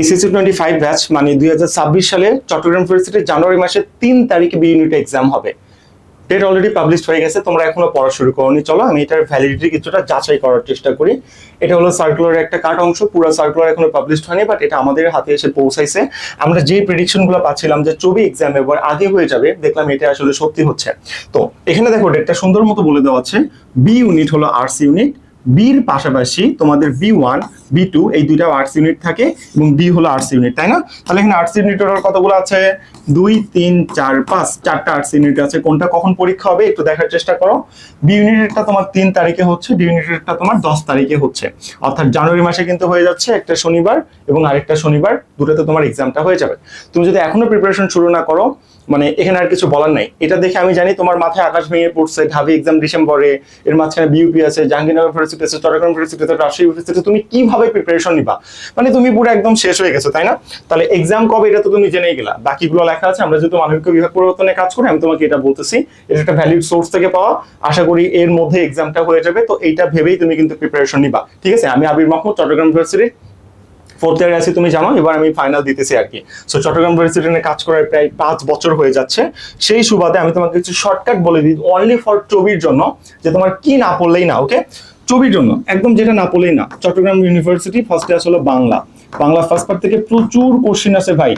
SSC twenty five batch মানে দুই হাজার ছাব্বিশ সালে চট্টগ্রাম জানুয়ারি মাসের তিন তারিখে বি ইউনিট এক্সাম হবে। ডেট অলরেডি পাবলিশ হয়ে গেছে, তোমরা এখনও পড়া শুরু চলো আমি এটার ভ্যালিডিটি কিছুটা যাচাই করার চেষ্টা করি। এটা হলো একটা কাট অংশ, পুরো সার্কুলার এখনও পাবলিশ হয়নি বাট এটা আমাদের হাতে এসে পৌঁছাইছে। আমরা যে প্রেডিকশনগুলো পাচ্ছিলাম যে চবি এক্সাম এবার আগে হয়ে যাবে, দেখলাম এটা আসলে সত্যি হচ্ছে। তো এখানে দেখো ডেটটা সুন্দর মতো বলে দেওয়া আছে বি ইউনিট হলো আর্টস ইউনিট বির পাশাপাশি তোমাদের বি ওয়ান, বি টু এই দুইটা আর্টস ইউনিট থাকে এবং ডি হলো আর্টস ইউনিট, তাই না? তাহলে এখানে আর্টস ইউনিট কতগুলো আছে? দুই, তিন, চার, পাঁচ, চারটা আর্টস ইউনিট আছে। কোনটা কখন পরীক্ষা হবে একটু দেখার চেষ্টা করো। বি ইউনিটেরটা তোমার তিন তারিখে হচ্ছে ডি ইউনিটেরটা তোমার দশ তারিখে হচ্ছে। অর্থাৎ জানুয়ারি মাসে কিন্তু হয়ে যাচ্ছে একটা শনিবার এবং আরেকটা শনিবার, দুটোতে তোমার এক্সামটা হয়ে যাবে। তুমি যদি এখনও প্রিপারেশন শুরু না করো মানে এখানে আর কিছু বলার নাই। এটা দেখে আমি জানি তোমার মাথায় আকাশ ভেঙে পড়ছে, ঢাবি এক্সাম ডিসেম্বরে, এর মাঝখানে বিউপি আছে, জাহাঙ্গীরনগর ইউনিভার্সিটি আছে, চট্টগ্রাম ইউনিভার্সিটি আছে, রাজশাহী ইউনিভার্সিটি তুমি কীভাবে প্রিপারেশন নিবা? মানে তুমি পুরো একদম শেষ হয়ে গেছো, তাই না? তাহলে এক্সাম কবে, এটা তো তুমি জেনেই গেলা। বাকিগুলো লেখা আছে, আমরা যেহেতু মানবিক বিভাগ পরিবর্তনে কাজ করি, আমি তোমাকে এটা বলতেছি, এটা একটা ভ্যালিড সোর্স থেকে পাওয়া, আশা করি এর মধ্যে এক্সামটা হয়ে যাবে, তো এইটা ভেবেই তুমি কিন্তু প্রিপারেশন নিবা। ঠিক আছে? আমি আবির মাহমুদ, চট্টগ্রাম ইউনিভার্সিটির ফোর্থ ইয়ারে আছি, তুমি জানো, এবার আমি ফাইনাল দিতেছি আর কি। সো চট্টগ্রাম ইউনিভার্সিটি নিয়ে কাজ করার প্রায় পাঁচ বছর হয়ে যাচ্ছে। সেই সুবাদে আমি তোমাকে কিছু শর্টকাট বলে দিই অনলি ফর ছবির জন্য, যে তোমার কি না পড়লেই না ওকে ছবির জন্য, একদম যেটা না পড়লেই না চট্টগ্রাম ইউনিভার্সিটি ফার্স্ট ইয়ার হলো বাংলা। বাংলা ফার্স্ট পার্ট থেকে প্রচুর কোশ্চিন আছে ভাই।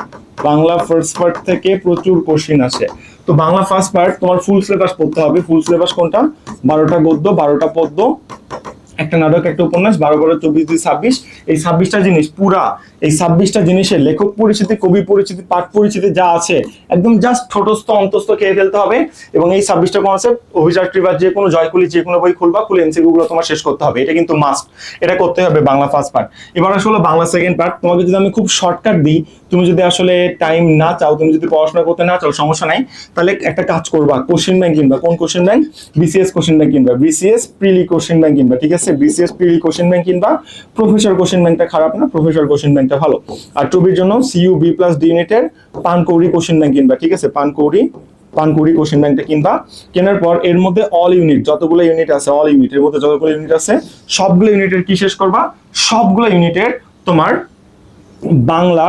বাংলা ফার্স্ট পার্ট থেকে প্রচুর কোশ্চিন আছে তো বাংলা ফার্স্ট পার্ট তোমার ফুল সিলেবাস পড়তে হবে। ফুল সিলেবাস কোনটা? বারোটা গদ্য, বারোটা পদ্য, একটা নাটক, একটা উপন্যাস, বারো বারো, চব্বিশ দুই ছাব্বিশ। এই ছাব্বিশটা জিনিস পুরা এই ছাব্বিশটা জিনিসের লেখক পরিচিতি, কবি পরিচিতি, পাঠ পরিচিতি যা আছে, একদম জাস্ট ঠোঁটস্থ, অন্তস্থ খেয়ে ফেলতে হবে এবং এই ছাব্বিশটা কনসেপ্ট অভিযাত্রী বা যে কোনো জয়কুলি, যে কোনো বই খুলবা, খুলে এমসিকিউ গুলো তোমার শেষ করতে হবে। এটা কিন্তু মাস্ট এটা করতে হবে বাংলা ফার্স্ট পার্ট এবার আসলে বাংলা সেকেন্ড পার্ট তোমাকে যদি আমি খুব শর্টকাট দিই, তুমি যদি আসলে টাইম না চাও, তুমি যদি পড়াশোনা করতে না চাও, সমস্যা নাই। তাহলে একটা কাজ করবা কোশ্চেন ব্যাংক কিনবা। কোন question bank BCS question bank কিনবা। বিসিএস প্রিলি কোশ্চেন ব্যাংক কিনবা, ঠিক আছে? বিসিএস প্রিলি কোশ্চেন ব্যাংক কিনবা। প্রফেসর কোশ্চেন ব্যাংকটা খারাপ না প্রফেসর কোশ্চেন ব্যাংকটা ভালো। আর টুবির জন্য সিইউ বি প্লাস ডি ইউনিটের পানকৌড়ি কোশ্চেন ব্যাংক কিনবা, ঠিক আছে? পানকৌড়ি পানকৌড়ি কোশ্চেন ব্যাংকটা কিনবা। কেনার পর এর মধ্যে অল ইউনিট যতগুলো ইউনিট আছে অল ইউনিট এর মধ্যে যতগুলো ইউনিট আছে, সবগুলো ইউনিটের কি শেষ করবা? সবগুলো ইউনিটের তোমার বাংলা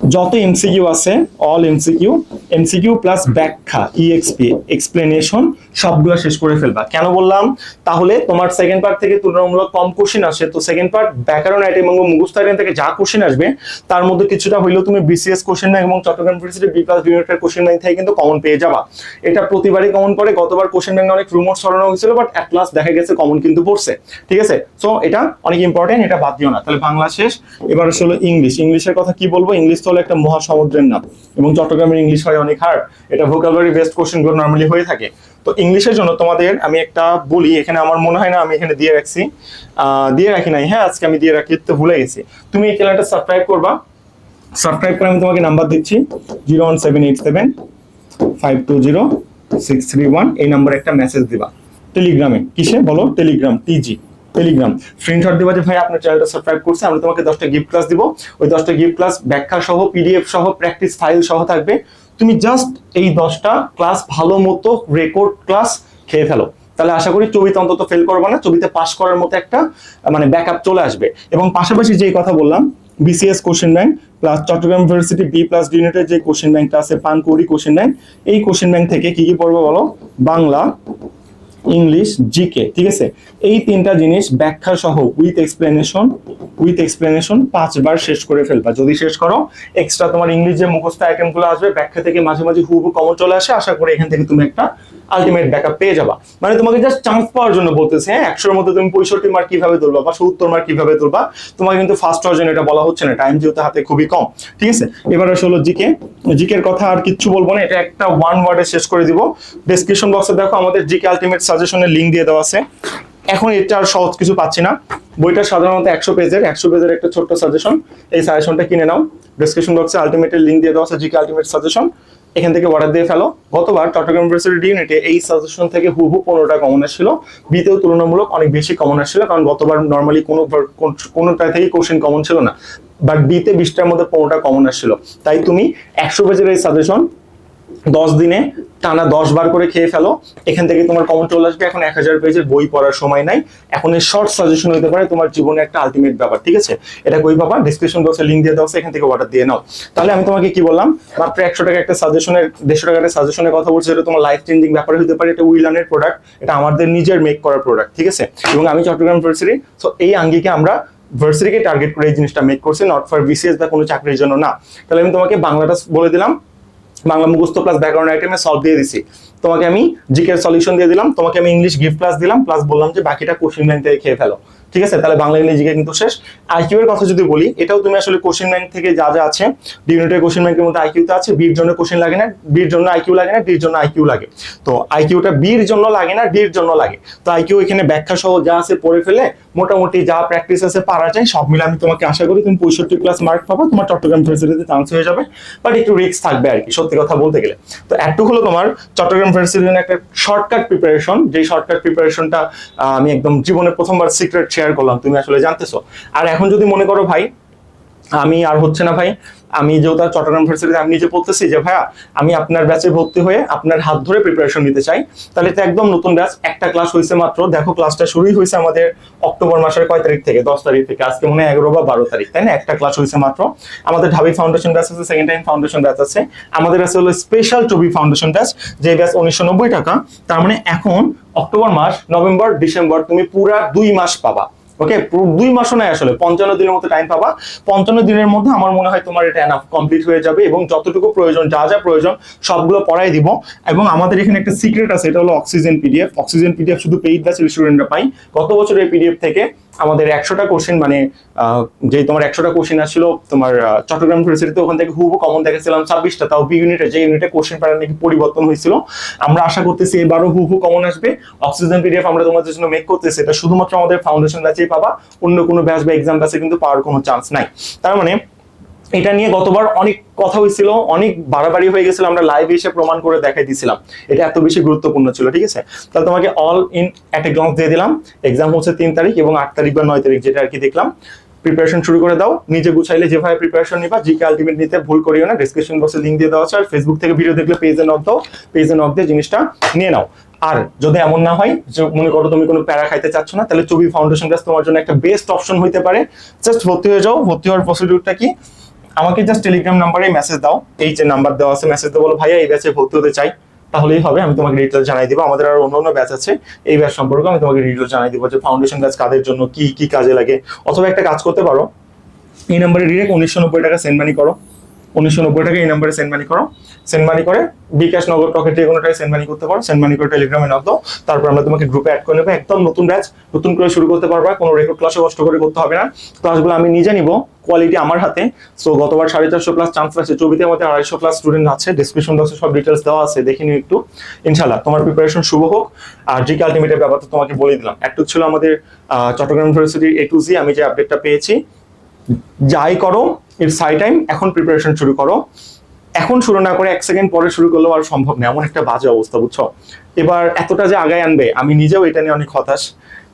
যত এমসিকিউ আছে অল এমসিকিউ এমসিকিউ প্লাস ব্যাখ্যা ইএক্সপি এক্সপ্লেনেশন সবগুলো শেষ করে ফেলবা। কেন বললাম? তাহলে তোমার সেকেন্ড পার্ট থেকে তুলনামূলক কম কোশ্চেন আসে। তো সেকেন্ড পার্ট ব্যাকরণ আইটেম এবং মুখস্থ আইটেম থেকে যা কোশ্চেন আসবে তার মধ্যে কিছুটা হইলেও তুমি বিসিএস কোশ্চেন ব্যাংক এবং চট্টগ্রাম ইউনিভার্সিটি বি প্লাস ইউনিটের কোশ্চেন ব্যাংক থেকে কিন্তু কমন পেয়ে যাবা। এটা প্রতিবারই কমন পড়ে গতবার কোশ্চেন ব্যাংক অনেক রুমোর সরানো হয়েছিল বাট অ্যাট লাস্ট দেখা গেছে কমন কিন্তু পড়ছে। ঠিক আছে? সো এটা অনেক ইম্পর্টেন্ট এটা বাদ দিও না। তাহলে বাংলা শেষ। এবার আসলে ইংলিশ ইংলিশের কথা কি বলব? ইংলিশ তো হলো একটা মহাসমুদ্রের নাম। এবং চট্টগ্রামের ইংলিশ হয় অনেক হার্ড এটা ভোকাবুলারি বেস্ট কোশ্চেনগুলো নর্মালি হয়ে থাকে। তো ইংলিশের জন্য তোমাদের আমি একটা বলি, এখানে আমার মনে হয় না, আমি এখানে দিয়ে রাখছি। দিয়ে রাখি নাই হ্যাঁ আজকে আমি দিয়ে রাখি, তো ভুলে গেছি। তুমি এই চ্যানেলটা সাবস্ক্রাইব করবা। সাবস্ক্রাইব করে আমি তোমাকে নাম্বার দিচ্ছি zero one seven eight seven five two zero six three one এই নাম্বারে একটা মেসেজ দিবা। টেলিগ্রামে কিসে? বলো টেলিগ্রাম টিজি টেলিগ্রাম স্ক্রিনশট দিবা যে ভাই, আপনার চ্যানেলটা সাবস্ক্রাইব করছে, আমরা তোমাকে দশটা গিফট ক্লাস দিব। ওই দশটা গিফট ক্লাস ব্যাখ্যা সহ পিডিএফ সহ প্র্যাকটিস ফাইল সহ থাকবে। তুমি জাস্ট এই দশটা ক্লাস ভালো মতো রেকর্ড ক্লাস খেয়ে ফেলো। তাহলে আশা করি ছবিতে অন্তত ফেল করবে না, ছবিতে পাশ করার মতো একটা মানে ব্যাকআপ চলে আসবে। এবং পাশাপাশি যেই কথা বললাম BCS question bank plus Chattogram university B plus ইউনিটের যে কোশ্চেন ব্যাংকটা আছে পানকৌড়ি কোশ্চেন ব্যাংক এই কোশ্চেন ব্যাংক থেকে কি কি পড়বে বলো? বাংলা ইংলিশ জিকে ঠিক আছে? এই তিনটা জিনিস ব্যাখ্যা সহ উইথ এক্সপ্লেনেশন উইথ এক্সপ্লেনেশন পাঁচবার শেষ করে ফেলবা। যদি শেষ করো এক্সট্রা তোমার ইংলিশ যে মুখস্থ আইটেমগুলো আসবে, ব্যাখ্যা থেকে মাঝে মাঝে হুবহু কমন চলে আসে, আশা করি এখান থেকে তুমি একটা আলটিমেট ব্যাকআপ পেয়ে যাবা। মানে তোমাকে জাস্ট চান্স পাওয়ার জন্য বলতেছে হ্যাঁ একশোর মধ্যে তুমি পঁয়ষট্টি মার্ক কীভাবে তুলবা বা সত্তর মার্ক কীভাবে তুলবা, তোমাকে কিন্তু ফার্স্ট হওয়ার জন্য এটা বলা হচ্ছে না টাইম যেহেতু হাতে খুবই কম, ঠিক আছে? এবার আসলে জিকে। জিকের কথা আর কিচ্ছু বলব না, এটা একটা ওয়ান ওয়ার্ডে শেষ করে দিব। ডেসক্রিপশন বক্সে দেখো, আমাদের জিকে আলটিমেট সাজেশনের লিঙ্ক দিয়ে দেওয়া আছে। এখন এটা আর সহজ কিছু পাচ্ছি না। বইটা সাধারণত একশো পেজের একশো পেজের একটা ছোট্ট সাজেশন এই সাজেশনটা কিনে নাও। ডেসক্রিপশন বক্সে আলটিমেটের লিঙ্ক দিয়ে দেওয়া আছে, জিকে আলটিমেট সাজেশন এখান থেকে অর্ডার দিয়ে ফেলো। গতবার চট্টগ্রাম ইউনিভার্সিটি ইউনিটে এই সাজেশন থেকে হুবহু পনেরোটা কমন আসছিল। বিতেও তুলনামূলক অনেক বেশি কমন আসছিল, কারণ গতবার নর্মালি কোনো কোনোটা থেকে কোশ্চেন কমন ছিল না। বাট বিতে বিশটার মধ্যে পনেরোটা কমন আসছিল। তাই তুমি একশো পেজের এই সাজেশন দশ দিনে টানা দশ বার করে খেয়ে ফেলো। এখান থেকে তোমার কমন চলে আসবে। এখন এক হাজার পেজের বই পড়ার সময় নাই। এখন এই শর্ট সাজেশন হতে পারে তোমার জীবনে একটা আলটিমেট ব্যাপার, ঠিক আছে? এটা কই পাবা ডিসক্রিপশন বক্সে লিঙ্ক দিয়ে দেওয়া এখান থেকে অর্ডার দিয়ে নাও। তাহলে আমি তোমাকে কি বললাম, মাত্র একশো টাকা একটা সাজেশনের দেড়শো টাকা একটা সাজেশনের কথা বলছি এটা তোমার লাইফ চেঞ্জিং ব্যাপারে হতে পারে, এটা উইলানের প্রোডাক্ট এটা আমাদের নিজের মেক করা প্রোডাক্ট ঠিক আছে? এবং আমি চট্টগ্রাম ইউনিভার্সিটি সো এই আঙ্গিকে আমরা ভার্সিটিকে টার্গেট করে এই জিনিসটা মেক করছি নট ফর বিসিএস বা কোনো চাকরির জন্য না। তাহলে আমি তোমাকে বাংলাটা বলে দিলাম বাংলা মুখস্থ প্লাস ব্যাকগ্রাউন্ড আইটেমে সলভ দিয়ে দিছি। তোমাকে আমি জিকের সলিউশন দিয়ে দিলাম, তোমাকে আমি ইংলিশ গিফট ক্লাস দিলাম প্লাস বললাম যে বাকিটা কোশ্চেন লাইন থেকে খেয়ে ফেলো। ঠিক আছে? তাহলে বাংলা ইংলিশ জিকে কিন্তু শেষ। আইকিউ এর কথা যদি বলি, এটাও তুমি আসলে কোশ্চেন ব্যাংক থেকে যা যা আছে ডি ইউনিটের কোশ্চেন ব্যাংকের মধ্যে আইকিউতে আছে বির জন্য কোশ্চেন লাগে না বির জন্য আইকিউ লাগে না ডির জন্য আইকিউ লাগে। তো আইকিউটা বির জন্য লাগে না ডির জন্য লাগে। তো আইকিউ এখানে ব্যাখ্যা সহ যা আছে পড়ে ফেলে, মোটামুটি যা প্র্যাকটিস আছে, পারা যায়, সব মিলে আমি তোমাকে আশা করি তুমি পঁয়ষট্টি প্লাস মার্ক পাবো, তোমার চট্টগ্রাম ইউনিভার্সিটিতে চান্স হয়ে যাবে বাট একটু রিস্ক থাকবে আর কি, সত্যি কথা বলতে গেলে। তো একটু হলো তোমার চট্টগ্রাম ইউনিভার্সিটির একটা শর্টকাট প্রিপারেশন যেই শর্টকাট প্রিপারেশনটা আমি একদম জীবনে প্রথমবার সিক্রেট শেয়ার করলাম তুমি আসলে জানতেছো। আর এখন যদি মনে করো ভাই আমি আর হচ্ছে না ভাই। আমি যেহেতু চট্টগ্রাম ইউনিভার্সিটিতে আমি নিজে পড়তেছি যে, ভাইয়া, আমি আপনার ব্যাচে ভর্তি হয়ে আপনার হাত ধরে প্রিপারেশন নিতে চাই। তাহলে এটা একদম নতুন ব্যাচ একটা ক্লাস হয়েছে মাত্র। দেখো ক্লাসটা শুরুই হয়েছে আমাদের অক্টোবর মাসের কয় তারিখ থেকে? দশ তারিখ থেকে। আজকে মনে হয় এগারো বা বারো তারিখ, তাই না? একটা ক্লাস হয়েছে মাত্র। আমাদের ঢাবি ফাউন্ডেশন ব্যাচ আছে সেকেন্ড টাইম ফাউন্ডেশন ব্যাচ আছে। আমাদের আছে হলো স্পেশাল টবি ফাউন্ডেশন ব্যাচ যে ব্যাচ উনিশশো নব্বই টাকা। তার মানে এখন অক্টোবর মাস, নভেম্বর, ডিসেম্বর, তুমি পুরা দুই মাস পাবা। ওকে দুই মাসও নাই আসলে, পঞ্চান্ন দিনের মতো টাইম পাবা। পঞ্চান্ন দিনের মধ্যে আমার মনে হয় তোমার এটা এনাফ কমপ্লিট হয়ে যাবে এবং যতটুকু প্রয়োজন, যা যা প্রয়োজন, সবগুলো পড়াই দিব। এবং আমাদের এখানে একটা সিক্রেট আছে, এটা হলো অক্সিজেন পিডিএফ অক্সিজেন পিডিএফ শুধু পেইড ব্যাচের স্টুডেন্টরা পাই গত বছর এই পিডিএফ থেকে আমাদের একশোটা কোশ্চেন মানে যে তোমার একশোটা কোশ্চেন আসছিল, তোমার চট্টগ্রাম ইউনিভার্সিটিতে ওখান থেকে হুবু কমন দেখেছিলাম ছাব্বিশটা, তাও বি ইউনিটে যে ইউনিটে কোশ্চেন প্যাটার্ন নাকি পরিবর্তন হয়েছিল। আমরা আশা করতেছি এবারও হুবু কমন আসবে। অক্সিজেন পিডিএফ আমরা তোমাদের জন্য মেক করতেছি, এটা শুধুমাত্র আমাদের ফাউন্ডেশন ব্যাচেই পাবা। অন্য কোনো ব্যাচ বা এক্সাম ব্যাচে কিন্তু পাওয়ার কোনো চান্স নাই। তার মানে এটা নিয়ে গতবার অনেক কথা হয়েছিল, অনেক বাড়াবাড়ি হয়ে গেছিল, আমরা লাইভে এসে প্রমাণ করে দেখাই দিয়েছিলাম। এটা এত বেশি গুরুত্বপূর্ণ ছিল, ঠিক আছে? তাহলে তোমাকে অল ইন একটা গ্লান্স দিয়ে দিলাম। এক্সাম হচ্ছে তিন তারিখ এবং আট তারিখ বা নয় তারিখ, যেটা আর কি দেখলাম। প্রিপারেশন শুরু করে দাও, নিজে গুছাইলে যেভাবে প্রিপারেশন নিবা জিকে আলটিমেট নিতে ভুল করিও না। ডিসক্রিপশন বক্সে লিঙ্ক দিয়ে দেওয়া আছে, আর ফেসবুক থেকে ভিডিও দেখলে পেজে নক দাও পেজে নক দিয়ে জিনিসটা নিয়ে নাও। আর যদি এমন না হয়, যে মনে করো তুমি কোনো প্যারা খাইতে চাচ্ছ না, তাহলে চবি ফাউন্ডেশন ক্লাস তোমার জন্য একটা বেস্ট অপশন হইতে পারে। জাস্ট ভর্তি হয়ে যাও, ভর্তি হওয়ার প্রসিডিউরটা কি? আমাকে জাস্ট টেলিগ্রাম নাম্বারে মেসেজ দাও। এই যে নাম্বার দেওয়া আছে মেসেজ দেবো বলো ভাইয়া, এই ব্যাচে ভর্তি হতে চাই, তাহলেই হবে, আমি তোমাকে ডিটেলস জানাই দিব। আমাদের আর অন্য অন্য ব্যাচ আছে, এই ব্যাচ সম্পর্কে আমি তোমাকে ডিটেলস জানাই দিব যে ফাউন্ডেশন ব্যাচ কাদের জন্য কি কি কাজে লাগে। অথবা একটা কাজ করতে পারো, এই নাম্বারে ডিরেক্ট উনিশশো নব্বই টাকা সেন্ড মানি করো। উনিশশো নব্বই টাকা এই নাম্বারে সেন্ড মানি করো। সেন্ড মানি করে বিকাশ নগর টকেট যে কোনোটাই সেন্ড মানি করতে পারো। সেন্ড মানি করে টেলিগ্রামে নাও দাও। তারপর আমরা তোমাকে গ্রুপে অ্যাড করে নেব। একদম নতুন ব্যাচ নতুন করে শুরু করতে পারবা। কোনো রেকর্ড ক্লাসে কষ্ট করে করতে হবে না। ক্লাসগুলো আমি নিজে নিব। কোয়ালিটি আমার হাতে। সো গতবার সাড়ে চারশো প্লাস চান্স আছে। চবিতে আমাদের আড়াইশো প্লাস স্টুডেন্ট আছে। ডিসক্রিপশন বক্সে সব ডিটেলস দেওয়া আছে। দেখে নিও একটু। ইনশাল্লাহ তোমার প্রিপারেশন শুভ হোক। আর জিকে আলটিমেটের ব্যাপারটা তোমাকে বলে দিলাম। একটু ছিল আমাদের চট্টগ্রাম ইউনিভার্সিটির এ টু জি আমি যে আপডেটটা পেয়েছি যাই করো ইটস হাই টাইম এখন প্রিপারেশন শুরু করো। এখন শুরু না করে এক সেকেন্ড পরে শুরু করলেও আর সম্ভব না, এমন একটা বাজে অবস্থা, বুঝছ? এবার এতটা যে আগায় আনবে, আমি নিজেও এটা নিয়ে অনেক হতাশ।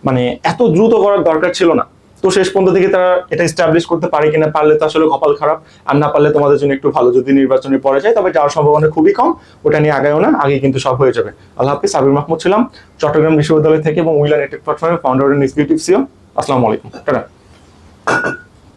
মানে এত দ্রুত করার দরকার ছিল না। তো শেষ পর্যন্ত থেকে তারা এটা স্টাবলিশ করতে পারে কিনা, পারলে তো আসলে কপাল খারাপ। আর না পারলে তোমাদের জন্য একটু ভালো, যদি নির্বাচনে পড়ে যায়, তবে যাওয়ার সম্ভাবনা খুবই কম। ওটা নিয়ে আগায়ও না আগে কিন্তু সব হয়ে যাবে। আল্লাহ হাফিজ, সাবির মাহমুদ ছিলাম, চট্টগ্রাম বিশ্ববিদ্যালয় থেকে এবং উইলা নেটওয়ার্ক প্ল্যাটফর্মে ফাউন্ডার এন্ড এক্সিকিউটিভ সিও আসসালামু আলাইকুম, টাটা।